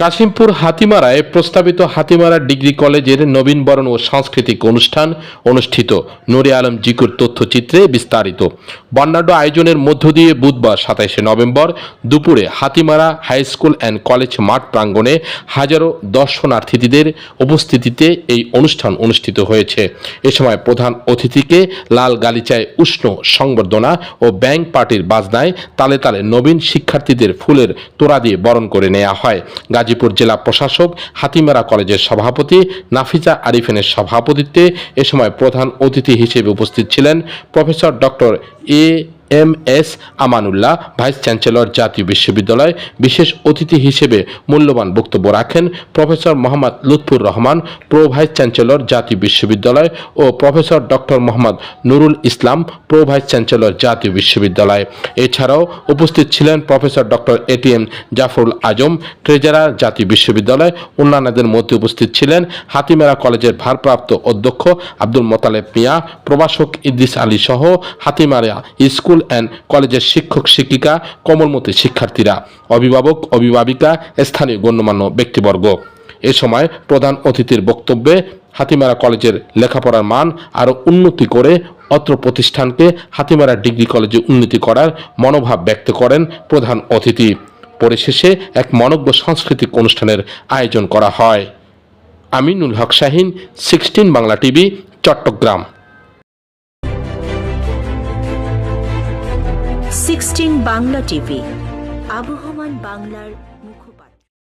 কাশিমপুর হাতিমারায় প্রস্তাবিত হাতিমারা ডিগ্রি কলেজের নবীনবরণ ও সাংস্কৃতিক অনুষ্ঠান অনুষ্ঠিত। নুরে আলম জিকুর তথ্যচিত্রে বিস্তারিত। বর্ণাঢ্য আয়োজনের মধ্য দিয়ে বুধবার সাতাইশে নভেম্বর দুপুরে Hatimara high school and college মাঠ প্রাঙ্গণে হাজারো দর্শনার্থীদের উপস্থিতিতে এই অনুষ্ঠান অনুষ্ঠিত হয়েছে। এ সময় প্রধান অতিথিকে লাল গালিচায় উষ্ণ সংবর্ধনা ও ব্যাংক পার্টির বাজনায় তালে তালে নবীন শিক্ষার্থীদের ফুলের তোড়া দিয়ে বরণ করে নেওয়া হয়। গাজীপুর জেলা প্রশাসক হাতিমারা কলেজের সভাপতি নাফিজা আরিফিনের সভাপতিত্বে এ সময় প্রধান অতিথি হিসেবে উপস্থিত ছিলেন professor doctor A M S Amanullah, vice chancellor জাতীয় বিশ্ববিদ্যালয়, বিশেষ অতিথি হিসেবে মূল্যবান বক্তব্য রাখেন professor Mohammad Lutfur Rahman pro vice chancellor জাতীয় বিশ্ববিদ্যালয় ও professor doctor Mohammad Nurul Islam pro vice chancellor জাতীয় বিশ্ববিদ্যালয়। এছাড়াও উপস্থিত ছিলেন professor doctor ATM Jafrul Azam, treasurer জাতীয় বিশ্ববিদ্যালয়, অন্যান্যদের মধ্যে উপস্থিত ছিলেন হাতিমেরা কলেজের ভারপ্রাপ্ত অধ্যক্ষ আব্দুল মোতালেব মিয়া, প্রভাষক ইদ্রিস আলী সহ হাতিমারা স্কুল অ্যান্ড কলেজের শিক্ষক, শিক্ষিকা, কমলমতি শিক্ষার্থীরা, অভিভাবক, অভিভাবিকা, স্থানীয় গণ্যমান্য ব্যক্তিবর্গ। এ সময় প্রধান অতিথির বক্তব্যে হাতিমারা কলেজের লেখাপড়ার মান আরও উন্নতি করে অত্র প্রতিষ্ঠানকে হাতিমারা ডিগ্রি কলেজে উন্নতি করার মনোভাব ব্যক্ত করেন প্রধান অতিথি। পরিশেষে এক মনজ্ঞ সাংস্কৃতিক অনুষ্ঠানের আয়োজন করা হয়। Aminul Haque Shahin, sixteen Bangla TV, Chattogram. Bangla TV. আবহমান বাংলার